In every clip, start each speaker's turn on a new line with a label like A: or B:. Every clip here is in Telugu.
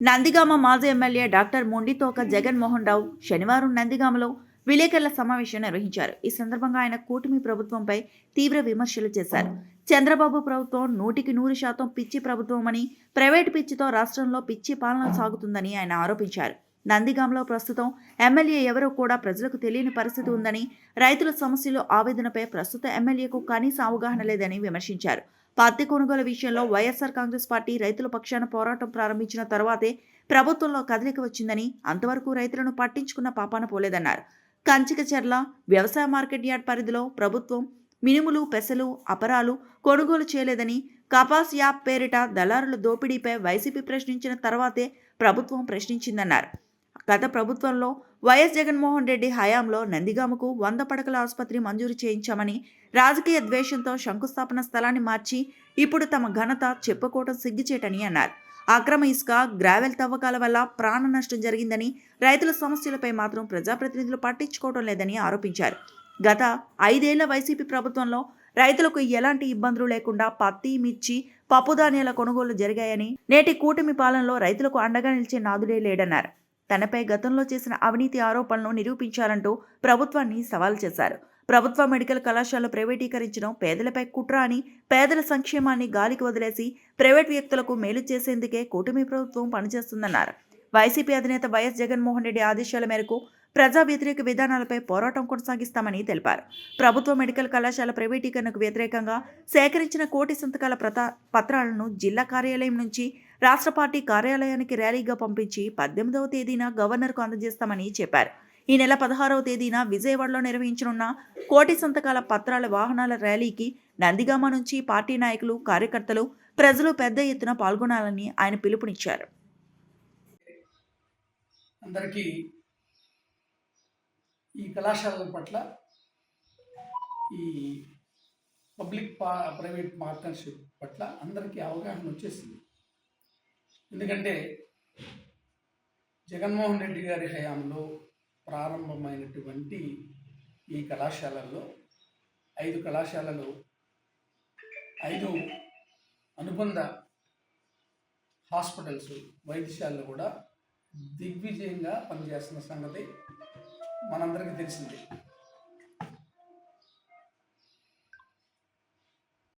A: నందిగామ మాజీ ఎమ్మెల్యే డాక్టర్ మొండితోక జగన్మోహన్ రావు శనివారం నందిగామలో విలేకరుల సమావేశం నిర్వహించారు. ఈ సందర్భంగా ఆయన కూటమి ప్రభుత్వంపై తీవ్ర విమర్శలు చేశారు. చంద్రబాబు ప్రభుత్వం నూటికి నూరు శాతం పిచ్చి ప్రభుత్వమని ప్రైవేటు పిచ్చితో రాష్ట్రంలో పిచ్చి పాలన సాగుతుందని ఆయన ఆరోపించారు. నందిగాంలో ప్రస్తుతం ఎమ్మెల్యే ఎవరో కూడా ప్రజలకు తెలియని పరిస్థితి ఉందని రైతుల సమస్యలు ఆవేదనపై ప్రస్తుత ఎమ్మెల్యేకు కనీస అవగాహన లేదని విమర్శించారు. పత్తి కొనుగోలు విషయంలో వైఎస్ఆర్ కాంగ్రెస్ పార్టీ రైతుల పక్షాన పోరాటం ప్రారంభించిన తర్వాతే ప్రభుత్వంలో కదలిక వచ్చిందని అంతవరకు రైతులను పట్టించుకున్న పాపాన పోలేదన్నారు. కంచికచెర్ల వ్యవసాయ మార్కెట్ యార్డ్ పరిధిలో ప్రభుత్వం మినుములు పెసలు అపరాలు కొనుగోలు చేయలేదని కపాస్ యాప్ పేరిట దళారుల దోపిడీపై వైసీపీ ప్రశ్నించిన తర్వాతే ప్రభుత్వం ప్రశ్నించిందన్నారు. గత ప్రభుత్వంలో వైఎస్ జగన్మోహన్ రెడ్డి హయాంలో నందిగామకు వంద పడకల ఆసుపత్రి మంజూరు చేయించామని రాజకీయ ద్వేషంతో శంకుస్థాపన స్థలాన్ని మార్చి ఇప్పుడు తమ ఘనత చెప్పుకోవటం సిగ్గుచేటని అన్నారు. అక్రమ ఇసుక గ్రావెల్ తవ్వకాల వల్ల ప్రాణ నష్టం జరిగిందని రైతుల సమస్యలపై మాత్రం ప్రజాప్రతినిధులు పట్టించుకోవడం లేదని ఆరోపించారు. గత ఐదేళ్ళ వైసీపీ ప్రభుత్వంలో రైతులకు ఎలాంటి ఇబ్బందులు లేకుండా పత్తి మిర్చి పప్పుధాన్యాల కొనుగోలు జరిగాయని నేటి కూటమి పాలనలో రైతులకు అండగా నిలిచే నాదుడే లేడన్నారు. తనపై గతంలో చేసిన అవినీతి ఆరోపణలను నిరూపించాలంటూ ప్రభుత్వాన్ని సవాల్ చేశారు. ప్రభుత్వ మెడికల్ కళాశాల ప్రైవేటీకరించడం పేదలపై కుట్ర అని పేదల సంక్షేమాన్ని గాలికి వదిలేసి ప్రైవేట్ వ్యక్తులకు మేలు చేసేందుకే కూటమి ప్రభుత్వం పనిచేస్తుందన్నారు. వైసీపీ అధినేత వైఎస్ జగన్మోహన్ రెడ్డి ఆదేశాల మేరకు ప్రజా వ్యతిరేక విధానాలపై పోరాటం కొనసాగిస్తామని తెలిపారు. ప్రభుత్వ మెడికల్ కళాశాల ప్రైవేటీకరణకు వ్యతిరేకంగా సేకరించిన కోటి సంతకాల ప్రత పత్రాలను జిల్లా కార్యాలయం నుంచి రాష్ట్ర పార్టీ కార్యాలయానికి ర్యాలీగా పంపించి పద్దెనిమిదవ తేదీన గవర్నర్కు అందజేస్తామని చెప్పారు. ఈ నెల పదహారవ తేదీన విజయవాడలో నిర్వహించనున్న కోటి సంతకాల పత్రాల వాహనాల ర్యాలీకి నందిగామ నుంచి పార్టీ నాయకులు కార్యకర్తలు ప్రజలు పెద్ద ఎత్తున పాల్గొనాలని ఆయన పిలుపునిచ్చారు.
B: అందరికీ ఈ కళాశాలల పట్ల ఈ పబ్లిక్ పా ప్రైవేట్ పార్ట్నర్షిప్ పట్ల అందరికీ అవగాహన వచ్చేసింది. ఎందుకంటే జగన్మోహన్ రెడ్డి గారి హయాంలో ప్రారంభమైనటువంటి ఈ కళాశాలల్లో ఐదు కళాశాలలు ఐదు అనుబంధ హాస్పిటల్స్ వైద్యశాలలు కూడా దిగ్విజయంగా పనిచేస్తున్న సంగతి మనందరికీ తెలిసిందే.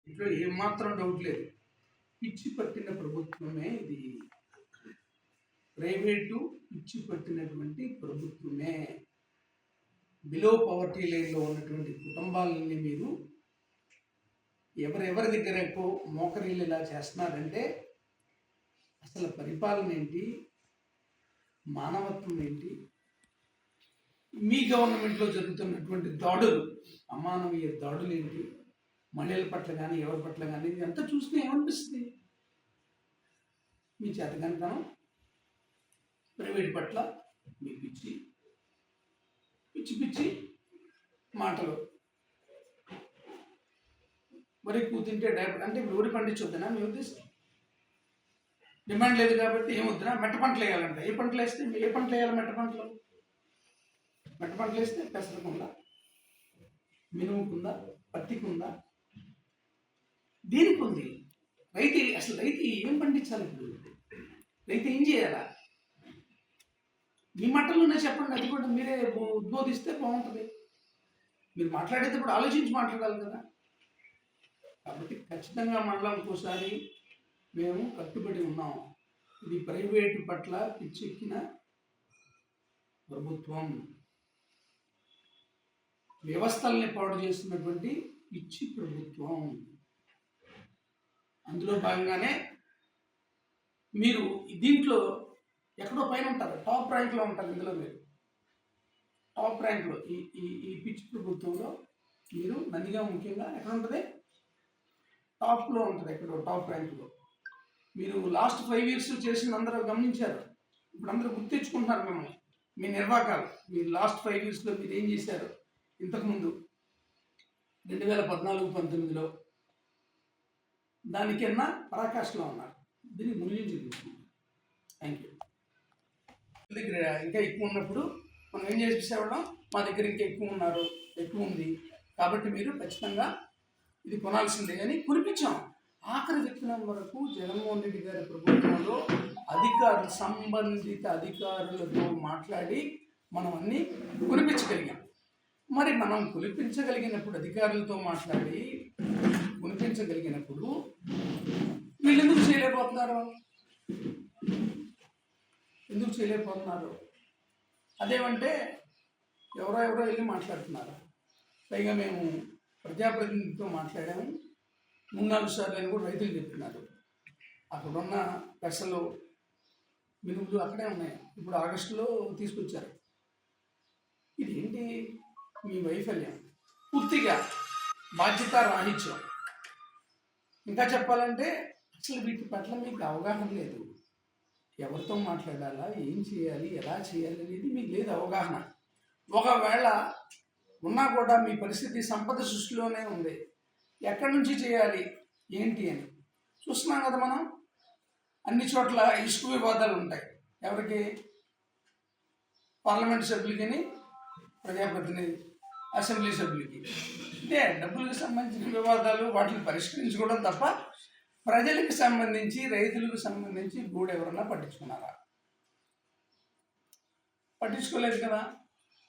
B: ఇంట్లో ఏమాత్రం డౌట్ లేదు. పిచ్చి పట్టిన ప్రభుత్వమే ఇది. ప్రైవేటు పిచ్చి పట్టినటువంటి ప్రభుత్వమే. బిలో పవర్టీ లైన్లో ఉన్నటువంటి కుటుంబాలని మీరు ఎవరెవరి దగ్గర ఎక్కువ మోకరీలు ఇలా చేస్తున్నారంటే అసలు పరిపాలన ఏంటి? మానవత్వం ఏంటి? మీ గవర్నమెంట్లో జరుగుతున్నటువంటి దాడులు అమానవీయ దాడులు ఏంటి? మహిళల పట్ల కానీ ఎవరి పట్ల కానీ ఇదంతా చూస్తే ఏమనిపిస్తుంది? మీ చేతకంతనం ప్రైవేట్ పట్ల మీ పిచ్చి పిచ్చి పిచ్చి మాటలు. మరి కూతుంటే డైపర్ అంటే ఇప్పుడు వరి పండించొద్దునా మీ ఉద్దేశం? డిమాండ్ లేదు కాబట్టి ఏమొద్దునా మెట్ట పంటలు వేయాలంట. ఏ పంటలు వేస్తే ఏ పంటలు వేయాలి మెట్ట పంటలు? మెట్ట పంటలు వేస్తే పెసరకుందా మినుముకుందా పత్తికుందా దీనికి ఉంది రైతు అసలు రైతు ఏం పండించాలి ఇప్పుడు? రైతు ఏం చేయాలా? మీ మట్టలోనే చెప్పండి అది కూడా మీరే ఉద్బోధిస్తే బాగుంటుంది. మీరు మాట్లాడేటప్పుడు ఆలోచించి మాట్లాడాలి కదా. కాబట్టి ఖచ్చితంగా మళ్ళా ఒకసారి మేము కట్టుబడి ఉన్నాం. ఇది ప్రైవేటు పట్ల పిచ్చెక్కిన ప్రభుత్వం. వ్యవస్థల్ని పాడు చేస్తున్నటువంటి పిచ్చి ప్రభుత్వం. అందులో భాగంగానే మీరు దీంట్లో ఎక్కడో పైన ఉంటారు టాప్ ర్యాంక్లో ఉంటారు ఇందులో మీరు. టాప్ ర్యాంక్లో ఈ ఈ ఈ పిచ్చి ప్రభుత్వంలో మీరు నందిగా ముఖ్యంగా ఎక్కడ ఉంటుంది? టాప్లో ఉంటుంది ఎక్కడో టాప్ ర్యాంక్లో. మీరు లాస్ట్ ఫైవ్ ఇయర్స్ చేసిన అందరూ గమనించారు. ఇప్పుడు అందరూ గుర్తించుకుంటున్నారు మిమ్మల్ని. మీ నిర్వాహకాలు మీరు లాస్ట్ ఫైవ్ ఇయర్స్లో మీరు ఏం చేశారు? ఇంతకుముందు రెండు వేల పద్నాలుగు పంతొమ్మిదిలో దానికన్నా పరాకాష్లో ఉన్నారు. దీనికి మూల్యం చెల్లించుకుంటాం థ్యాంక్ యూ దగ్గర ఇంకా ఎక్కువ ఉన్నప్పుడు మనం ఏం చేసేవాళ్ళం? మా దగ్గర ఇంకా ఎక్కువ ఉన్నారు ఎక్కువ ఉంది. కాబట్టి మీరు ఖచ్చితంగా ఇది కొనాల్సిందే అని కురిపించాం. ఆఖరి విత్తనం వరకు జగన్మోహన్ రెడ్డి గారి ప్రభుత్వంలో అధికారులు సంబంధిత అధికారులతో మాట్లాడి మనం అన్ని కురిపించగలిగాం. మరి మనం కులిపించగలిగినప్పుడు అధికారులతో మాట్లాడి కురిపించగలిగినప్పుడు వీళ్ళు ఎందుకు చేయలేకపోతున్నారు? ఎందుకు చేయలేకపోతున్నారు? అదేమంటే ఎవరో ఎవరో వెళ్ళి మాట్లాడుతున్నారు. పైగా మేము ప్రజాప్రతినిధితో మాట్లాడాము. మూడు నాలుగు సార్లు అని కూడా రైతులు చెప్తున్నారు అక్కడున్న పెసలు మినుములు అక్కడే ఉన్నాయి. ఇప్పుడు ఆగస్టులో తీసుకొచ్చారు. ఇది ఏంటి మీ వైఫల్యం పూర్తిగా బాధ్యత రాహిత్యం ఇంకా చెప్పాలంటే అసలు వీటి పట్ల మీకు అవగాహన లేదు. ఎవరితో మాట్లాడాలా? ఏం చేయాలి? ఎలా చేయాలి అనేది మీకు లేదు అవగాహన. ఒకవేళ ఉన్నా కూడా మీ పరిస్థితి సంపద సృష్టిలోనే ఉంది. ఎక్కడి నుంచి చేయాలి? ఏంటి అని. చూస్తున్నాం కదా మనం? అన్ని చోట్ల ఇసుక వివాదాలు ఉంటాయి. ఎవరికి? పార్లమెంట్ సభ్యులకి ప్రజాప్రతినిధి అసెంబ్లీ సభ్యులకి. అంటే డబ్బులకు సంబంధించిన వివాదాలు వాటిని పరిష్కరించుకోవడం తప్ప ప్రజలకు సంబంధించి రైతులకు సంబంధించి గూడు ఎవరన్నా పట్టించుకున్నారా? పట్టించుకోలేదు కదా.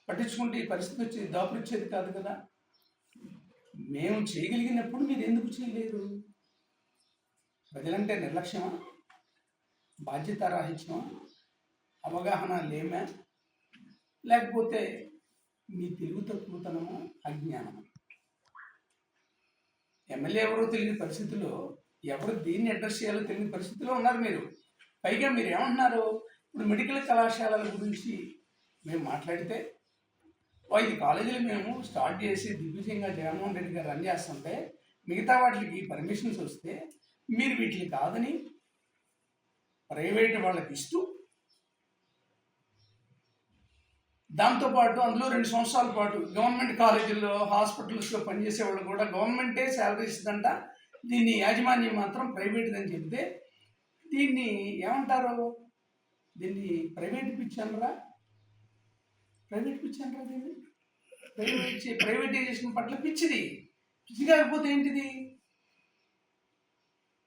B: పట్టించుకుంటే ఈ పరిస్థితి వచ్చి దాపురిచ్చేది కాదు కదా. మేము చేయగలిగినప్పుడు మీరు ఎందుకు చేయలేరు ప్రజలంటే నిర్లక్ష్యమా? బాధ్యత రాహిత్యమా? అవగాహన లేమా? లేకపోతే మీ తెలుగు తక్కువతనము అజ్ఞానము. ఎమ్మెల్యే ఎవరో తెలియని పరిస్థితిలో ఎవరు దేన్ని అడ్రస్ చేయాలో తెలియని పరిస్థితిలో ఉన్నారు మీరు. పైగా మీరు ఏమంటున్నారు ఇప్పుడు మెడికల్ కళాశాలల గురించి మేము మాట్లాడితే ఐదు కాలేజీలు మేము స్టార్ట్ చేసి దిగ్విజయంగా జగన్మోహన్ రెడ్డి గారు రన్ చేస్తుంటే మిగతా వాటికి పర్మిషన్స్ వస్తే మీరు వీటిని కాదని ప్రైవేట్ వాళ్ళకి ఇస్తూ దాంతోపాటు అందులో రెండు సంవత్సరాల పాటు గవర్నమెంట్ కాలేజీల్లో హాస్పిటల్స్లో పనిచేసే వాళ్ళు కూడా గవర్నమెంటే శాలరీ ఇస్తుందంట. దీన్ని యాజమాన్యం మాత్రం ప్రైవేట్ అని చెప్తే దీన్ని ఏమంటారు? దీన్ని ప్రైవేట్ పిచ్చానరా ప్రైవేట్ పిచ్చానరా దీన్ని? ప్రైవేట్ ప్రైవేటైజేషన్ పట్ల పిచ్చిది. పిచ్చి కాకపోతే ఏంటిది?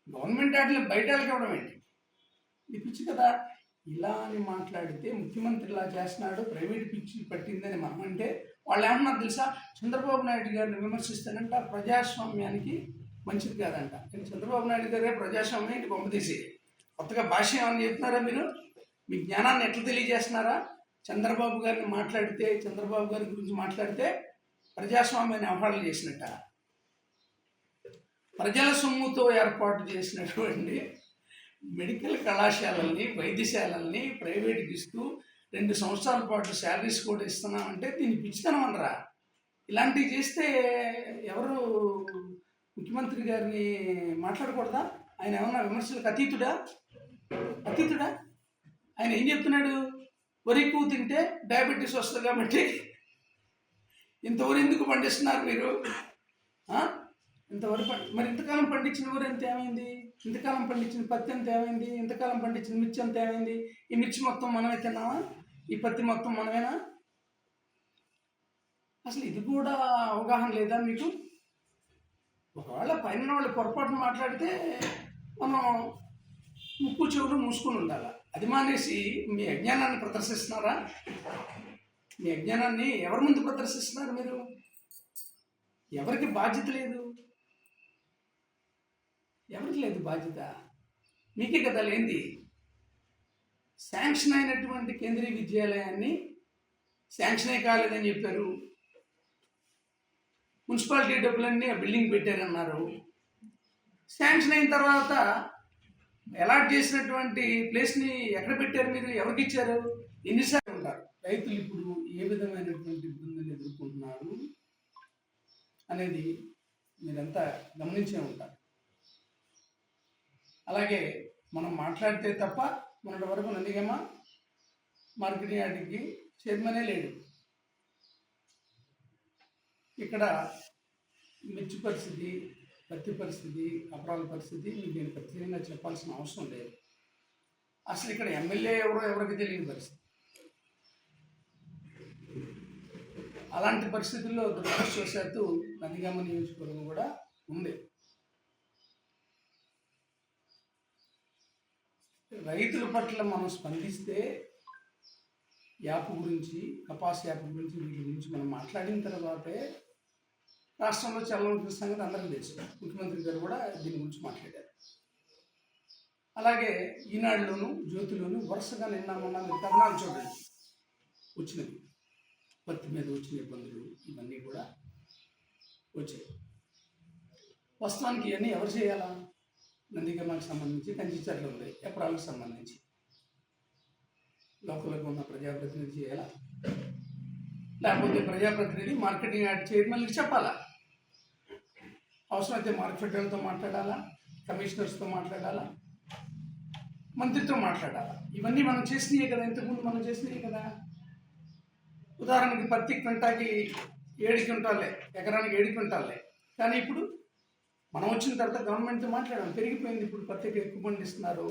B: గవర్నమెంట్ వాటిలో బయట వెళ్ళకపోవడం ఏంటి? ఇది పిచ్చి కదా. ఇలా అని మాట్లాడితే ముఖ్యమంత్రి ఇలా చేస్తున్నాడు ప్రైవేట్ పిచ్చి పట్టిందని మనం అంటే వాళ్ళు ఏమన్నా తెలుసా? చంద్రబాబు నాయుడు గారిని విమర్శిస్తానంట ప్రజాస్వామ్యానికి మంచిది కాదంట. కానీ చంద్రబాబు నాయుడు గారే ప్రజాస్వామ్యం ఇటు పంపదీసి కొత్తగా భాష ఏమని చెప్తున్నారా మీరు? మీ జ్ఞానాన్ని ఎట్లా తెలియజేస్తున్నారా? చంద్రబాబు గారిని మాట్లాడితే చంద్రబాబు గారి గురించి మాట్లాడితే ప్రజాస్వామ్యాన్ని అవహేళన చేసినట్ట? ప్రజల సొమ్ముతో ఏర్పాటు చేసినటువంటి మెడికల్ కళాశాలల్ని వైద్యశాలల్ని ప్రైవేట్కి ఇస్తూ రెండు సంవత్సరాల పాటు శాలరీస్ కూడా ఇస్తున్నామంటే దీన్ని పిచ్చితనం అనరా ఇలాంటివి చేస్తే ఎవరు ముఖ్యమంత్రి గారిని మాట్లాడకూడదా? ఆయన ఏమన్నా విమర్శలకు అతీతుడా? అతీతుడా? ఆయన ఏం చెప్తున్నాడు? వరి తింటే డయాబెటీస్ వస్తుంది కాబట్టి ఇంతవరకు ఎందుకు పండిస్తున్నారు మీరు? ఇంతవరకు మరి ఇంతకాలం పండించిన వరి ఎంత ఏమైంది? ఇంతకాలం పండించిన పత్తి ఎంత ఏమైంది? ఇంతకాలం పండించిన మిర్చి ఎంత ఏమైంది? ఈ మిర్చి మొత్తం మనమే తిన్నామా? ఈ పత్తి మొత్తం మనమేనా? అసలు ఇది కూడా అవగాహన లేదా మీకు? ఒకవేళ పైన వాళ్ళు పొరపాటు మాట్లాడితే మనం ముక్కు చెవులు మూసుకొని ఉండాలి? అది మానేసి మీ అజ్ఞానాన్ని ప్రదర్శిస్తున్నారా? మీ అజ్ఞానాన్ని ఎవరి ముందు ప్రదర్శిస్తున్నారు మీరు? ఎవరికి బాధ్యత లేదు? ఎవరికి లేదు బాధ్యత? మీకే కదా లేనిది. శాంక్షన్ అయినటువంటి కేంద్రీయ విద్యాలయాన్ని శాంక్షన్ అయి కాలేదని చెప్పారు. మున్సిపాలిటీ డబ్బులన్నీ ఆ బిల్డింగ్ పెట్టారన్నారు. శాంక్షన్ అయిన తర్వాత అలాట్ చేసినటువంటి ప్లేస్ని ఎక్కడ పెట్టారు మీరు? ఎవరికి ఇచ్చారు? ఎన్నిసార్లు ఉంటారు రైతులు ఇప్పుడు ఏ విధమైనటువంటి ఇబ్బందులు ఎదుర్కొంటున్నారు అనేది మీరంతా గమనించే ఉంటారు. అలాగే మనం మాట్లాడితే తప్ప మొన్నటి వరకు నందిగమ్మ మార్కెటింగ్ యార్డ్కి చైర్మనే లేడు. ఇక్కడ మిర్చి పరిస్థితి పత్తి పరిస్థితి అపరాల పరిస్థితి మీకు నేను ప్రత్యేకంగా చెప్పాల్సిన అవసరం లేదు. అసలు ఇక్కడ ఎమ్మెల్యే ఎవరో ఎవరికి తెలియని పరిస్థితి. అలాంటి పరిస్థితుల్లో దురదృష్టవశాత్తు నందిగామ నియోజకవర్గం కూడా ఉంది. రైతుల పట్ల మనం స్పందిస్తే యాప్ గురించి కపాస్ యాప్ గురించి వీటి గురించి మనం మాట్లాడిన తర్వాతే రాష్ట్రంలో చల్లవలసిన సంగతి అందరం తెలుసు. ముఖ్యమంత్రి గారు కూడా దీని గురించి మాట్లాడారు. అలాగే ఈనాడులోను జ్యోతిలోను వరుసగా నిన్న మొన్న మీరు చూడండి. వచ్చినవి. పత్తి మీద వచ్చిన ఇబ్బందులు ఇవన్నీ కూడా వచ్చాయి. వాస్తవానికి ఇవన్నీ ఎవరు చేయాలా? నందిగమ్మకి సంబంధించి కంచిచర్లు ఉన్నాయి ఎప్పరాలకు సంబంధించి. లోకల్గా ఉన్న ప్రజాప్రతినిధి చేయాలా లేకపోతే ప్రజాప్రతినిధి మార్కెటింగ్ యాడ్ చైర్మన్కి చెప్పాలా? అవసరమైతే మార్కెటర్లతో మాట్లాడాలా? కమిషనర్స్తో మాట్లాడాలా? మంత్రితో మాట్లాడాలా? ఇవన్నీ మనం చేసినాయి కదా ఇంతకుముందు మనం చేసినాయి కదా. ఉదాహరణకి పత్తి క్వింటాకి ఏడు క్వింటాలే ఎకరానికి ఏడు క్వింటాలే కానీ ఇప్పుడు మనం వచ్చిన తర్వాత గవర్నమెంట్తో మాట్లాడాం పెరిగిపోయింది ఇప్పుడు పత్తికి ఎక్కువ పండిస్తున్నారు.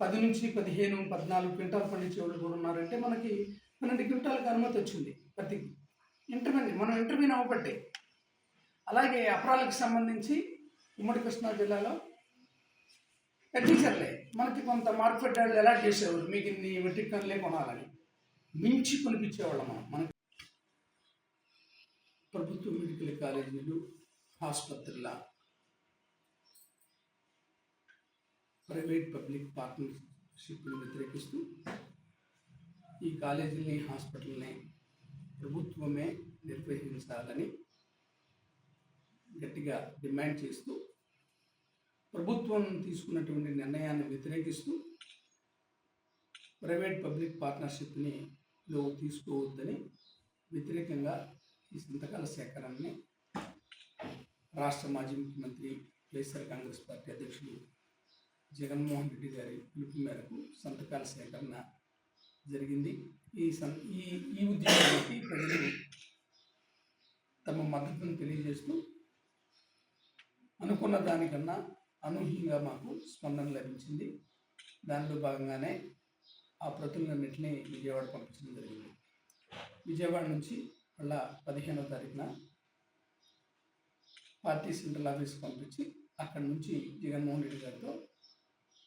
B: పది నుంచి పదిహేను పద్నాలుగు క్వింటాలు పండించే వాళ్ళు కూడా ఉన్నారంటే మనకి పన్నెండు క్వింటాలకు అనుమతి వచ్చింది పత్తికి ఇంటర్మీన్ మనం ఇంటర్మీన్ అవ్వబట్టే అలాగే అపరాలకు సంబంధించి ఉమ్మడి కృష్ణా జిల్లాలో టీచర్లే మనకి కొంత మార్కెట్ వాళ్ళు ఎలా చేసేవారు మీకు ఇన్ని మెట్రిక్ టన్లే కొనాలని. మించి కొనిపించేవాళ్ళం మనం. మనకి ప్రభుత్వ మెడికల్ కాలేజీలు ఆసుపత్రుల. ప్రైవేట్ పబ్లిక్ పార్ట్నర్షిప్ను వ్యతిరేకిస్తూ ఈ కాలేజీని హాస్పిటల్ని ప్రభుత్వమే నిర్వహించాలని గట్టిగా డిమాండ్ చేస్తూ ప్రభుత్వం తీసుకున్నటువంటి నిర్ణయాన్ని వ్యతిరేకిస్తూ ప్రైవేట్ పబ్లిక్ పార్ట్నర్షిప్ని లో తీసుకోవద్దని వ్యతిరేకంగా ఈ సంతకాల సేకరణని రాష్ట్ర మాజీ ముఖ్యమంత్రి వైఎస్ఆర్ కాంగ్రెస్ పార్టీ అధ్యక్షుడు జగన్మోహన్ రెడ్డి గారి పిలుపు మేరకు సంతకాల సేకరణ జరిగింది. ఈ సం ఈ ఈ ఉద్యమానికి ప్రజలు తమ మద్దతును తెలియజేస్తూ అనుకున్న దానికన్నా అనూహ్యంగా మాకు స్పందన లభించింది. దానిలో భాగంగానే ఆ ప్రతులన్నింటినీ విజయవాడ పంపించడం జరిగింది. విజయవాడ నుంచి మళ్ళా పదిహేనవ తారీఖున పార్టీ సెంట్రల్ ఆఫీస్ పంపించి అక్కడి నుంచి జగన్మోహన్ రెడ్డి గారితో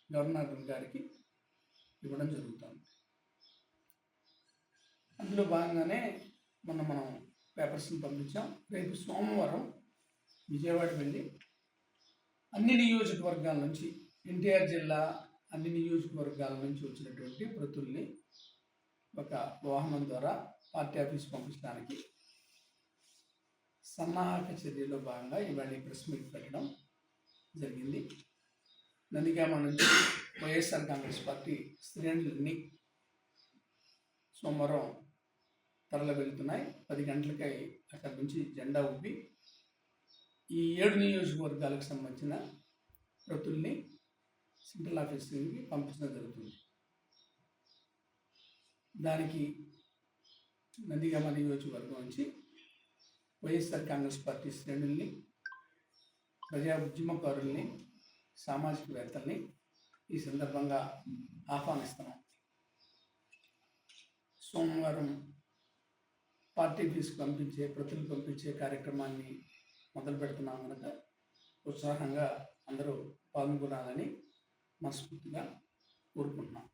B: గవర్నర్ గారికి ఇవ్వడం జరుగుతుంది. అందులో భాగంగానే మొన్న మనం పేపర్స్ని పంపించాం. రేపు సోమవారం విజయవాడ వెళ్ళి అన్ని నియోజకవర్గాల నుంచి ఎన్టీఆర్ జిల్లా అన్ని నియోజకవర్గాల నుంచి వచ్చినటువంటి ప్రతుల్ని ఒక వాహనం ద్వారా పార్టీ ఆఫీస్ పంపించడానికి సన్నాహక చర్యలో భాగంగా ఇవాళ ఈ ప్రెస్ మీట్ పెట్టడం జరిగింది. నందిగామ నుంచి వైఎస్ఆర్ కాంగ్రెస్ పార్టీ శ్రేణులన్నీ సోమవారం తరలి వెళ్తున్నాయి. పది గంటలకై అక్కడి నుంచి జెండా ఊపి ఈ ఏడు నియోజకవర్గాలకు సంబంధించిన ప్రతుల్ని సెంట్రల్ ఆఫీస్కి పంపించడం జరుగుతుంది. దానికి నందిగామ నియోజకవర్గం నుంచి వైఎస్ఆర్ కాంగ్రెస్ పార్టీ శ్రేణుల్ని ప్రజా ఉద్యమకారుల్ని సామాజికవేత్తల్ని ఈ సందర్భంగా ఆహ్వానిస్తున్నాం. సోమవారం పార్టీ ఫీజు పంపించే ప్రతులు పంపించే కార్యక్రమాన్ని మొదలు పెడుతున్నాం కనుక ఉత్సాహంగా అందరూ పాల్గొనాలని మనస్ఫూర్తిగా కోరుకుంటున్నాం.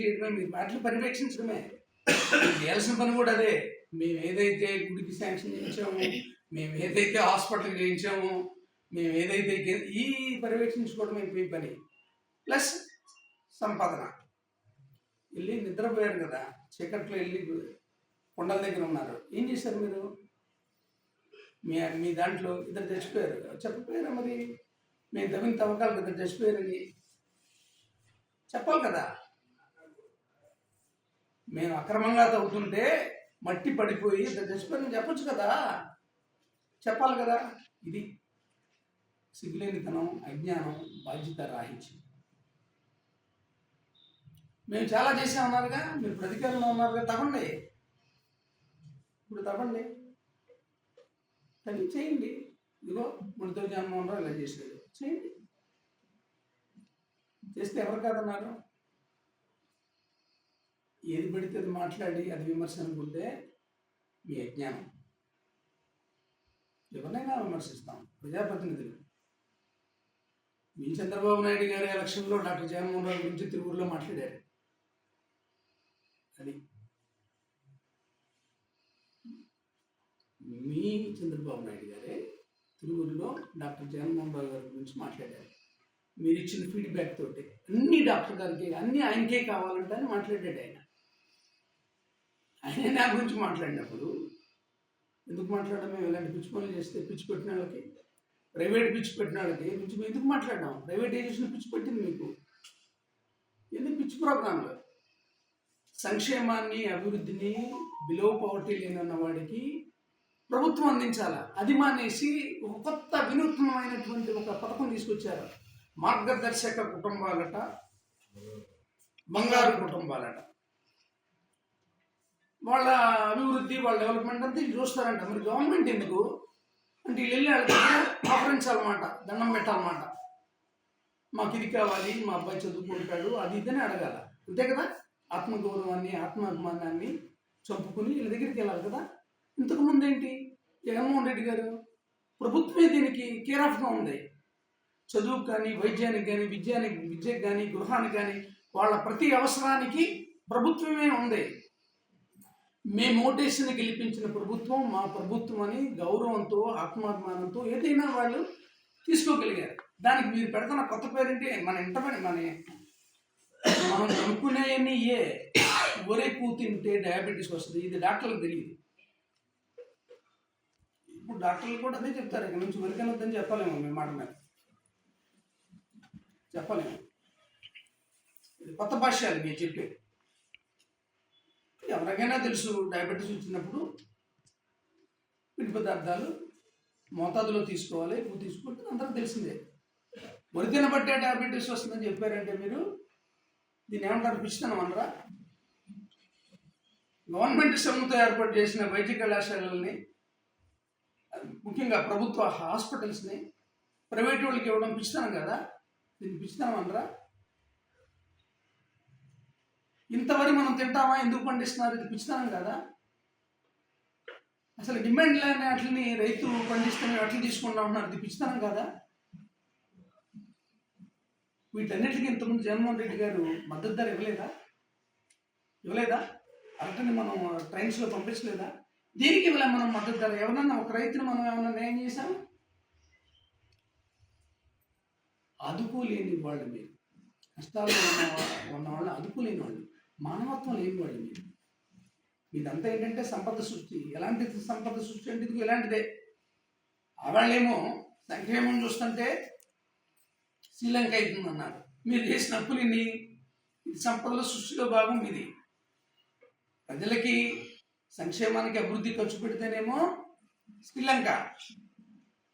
B: చేయడమే మీ వాటిని పర్యవేక్షించడమే. చేయాల్సిన పని కూడా అదే. మేము ఏదైతే గుడికి శాంక్షన్ చేయించామో మేము ఏదైతే హాస్పిటల్కి చేయించామో మేము ఏదైతే ఈ పర్యవేక్షించుకోవడమే అయిపోయి పని. ప్లస్ సంపాదన. వెళ్ళి నిద్రపోయాడు కదా చీకట్లో వెళ్ళి కొండల దగ్గర ఉన్నారు. ఏం చేశారు మీరు? మీ మీ దాంట్లో ఇద్దరు చచ్చిపోయారు. చెప్పపోయారా మరి? మేము తవ్విన తవ్వకాలు ఇద్దరు చచ్చిపోయారని. చెప్పాలి కదా. మేము అక్రమంగా తవ్వుతుంటే మట్టి పడిపోయి ఇద్దరు చచ్చిపోయారని చెప్పొచ్చు కదా? చెప్పాలి కదా? ఇది సిగ్గులేనితనం అజ్ఞానం బాధ్యత రాహించి మేము చాలా చేసా ఉన్నారుగా మీరు ప్రతికారంలో ఉన్నారుగా తవ్వండి ఇప్పుడు తవ్వండి తవ్వి చేయండి. ఇదిగో మృతజన్మ ఉన్నారు ఇలా చేసేది చేయండి. చేస్తే ఎవరు కాదన్నారు? ఏది పడితే అది మాట్లాడి అది విమర్శ అనుకుంటే మీ అజ్ఞానం. ఎవరినైనా విమర్శిస్తాం. ప్రజాప్రతినిధులు. మీ చంద్రబాబు నాయుడు గారి ఎలక్షన్లో డాక్టర్ జగన్మోహన్ రావు గురించి తిరువురులో మాట్లాడారు. అది మీ చంద్రబాబు నాయుడు గారే తిరువురులో డాక్టర్ జగన్మోహన్ రావు గారి గురించి మాట్లాడారు. మీరు ఇచ్చిన ఫీడ్బ్యాక్ తోటి. అన్ని డాక్టర్ గారికి అన్ని ఆయనకే కావాలంటే అని మాట్లాడాడు ఆయన. ఆయన నా గురించి మాట్లాడినప్పుడు ఎందుకు మాట్లాడడం? మేము ఇలాంటి పిచ్చి పనులు చేస్తే పిచ్చి పెట్టిన వాళ్ళకి ప్రైవేట్ పిచ్చి పెట్టిన వాళ్ళకి పిచ్చి ఎందుకు ప్రైవేట్ ప్రైవేటైజేషన్ పిచ్చి పెట్టింది మీకు. ఎందుకు పిచ్చి ప్రోగ్రాంలు? సంక్షేమాన్ని అభివృద్ధిని బిలో పవర్టీ లేనన్న వాడికి ప్రభుత్వం అందించాల? అది మానేసి ఒక కొత్త వినూత్నమైనటువంటి ఒక పథకం తీసుకొచ్చారు. మార్గదర్శక కుటుంబాలట బంగారు కుటుంబాలట. వాళ్ళ అభివృద్ధి వాళ్ళ డెవలప్మెంట్ అంతా చూస్తారంట. మరి గవర్నమెంట్ ఎందుకు? అంటే వీళ్ళు వెళ్ళి వాళ్ళకి దగ్గర దండం పెట్టాలన్నమాట. మాకు ఇది కావాలి మా అబ్బాయి చదువుకుంటాడు అది ఇదని అడగాల. అంతే కదా? ఆత్మగౌరవాన్ని ఆత్మాభిమానాన్ని చంపుకుని వీళ్ళ దగ్గరికి వెళ్ళాలి కదా? ఇంతకుముందు ఏంటి? జగన్మోహన్ రెడ్డి గారు ప్రభుత్వమే దీనికి కేర్ ఆఫ్గా ఉంది. చదువుకు కానీ వైద్యానికి కానీ విద్యానికి విద్యకు కానీ గృహానికి కానీ వాళ్ళ ప్రతి అవసరానికి ప్రభుత్వమే ఉంది. మేము ఓటేసిన గెలిపించిన ప్రభుత్వం మా ప్రభుత్వం అని గౌరవంతో ఆత్మాభిమానంతో ఏదైనా వాళ్ళు తీసుకోగలిగారు. దానికి మీరు పెడుతున్న కొత్త పేరేంటి? మన ఇంటమని మన మనం అనుకునేవన్నీ ఏ? ఒరే కూతింటే డయాబెటీస్ వస్తుంది. ఇది డాక్టర్లకు తెలియదు. ఇప్పుడు డాక్టర్లు కూడా అదే చెప్తారు. ఇక్కడ నుంచి వరికనొద్దని చెప్పలేము మేము మాట మీద. చెప్పలేము. ఇది కొత్త భాష్యాలు మీరు చెప్పేది. ఎవరికైనా తెలుసు డయాబెటీస్ వచ్చినప్పుడు పిండి పదార్థాలు మోతాదులో తీసుకోవాలి ఎక్కువ తీసుకుంటే అందరికి తెలిసిందే. వరిదిన బట్టే డయాబెటీస్ వస్తుందని చెప్పారంటే మీరు దీన్ని ఏమంటారు పిచ్చితనం అనరా? గవర్నమెంట్ శ్రమతో ఏర్పాటు చేసిన వైద్య కళాశాలల్ని ముఖ్యంగా ప్రభుత్వ హాస్పిటల్స్ని ప్రైవేట్ వాళ్ళకి ఇవ్వడం పిచ్చితనం కదా? దీన్ని పిచ్చితనం అనరా? ఇంతవరకు మనం తింటామా? ఎందుకు పండిస్తున్నారు? ఇది పిచ్చితనం కదా. అసలు డిమాండ్ లేని వాటిని రైతు పండిస్తున్న అట్లు తీసుకుంటా ఉన్నారు ఇది పిచ్చితనం కదా. వీటన్నిటికీ ఇంతకుముందు జగన్మోహన్ రెడ్డి గారు మద్దతు ధర ఇవ్వలేదా? ఇవ్వలేదా? అరటని మనం ట్రైన్స్లో పంపించలేదా? దీనికి ఇవ్వలే మనం మద్దతు ధర? ఎవరన్నా ఒక రైతుని మనం ఏమన్నా న్యాయం చేశాం? అదుకోలేని వాళ్ళు మీరు. కష్టాలు ఉన్న ఉన్న వాళ్ళు అదుకోలేని వాళ్ళు. మానవత్వం లేని వాళ్ళు మీదంతా ఇదంతా ఏంటంటే సంపద సృష్టి. ఎలాంటి సంపద సృష్టి అంటే ఇది ఇలాంటిదే. వాళ్ళేమో సంక్షేమం చూస్తుంటే శ్రీలంక అవుతుందన్నారు మీరు చేసిన అప్పులు ఇన్ని. ఇది సంపదల సృష్టిలో భాగం ఇది. ప్రజలకి సంక్షేమానికి అభివృద్ధి ఖర్చు పెడితేనేమో శ్రీలంక.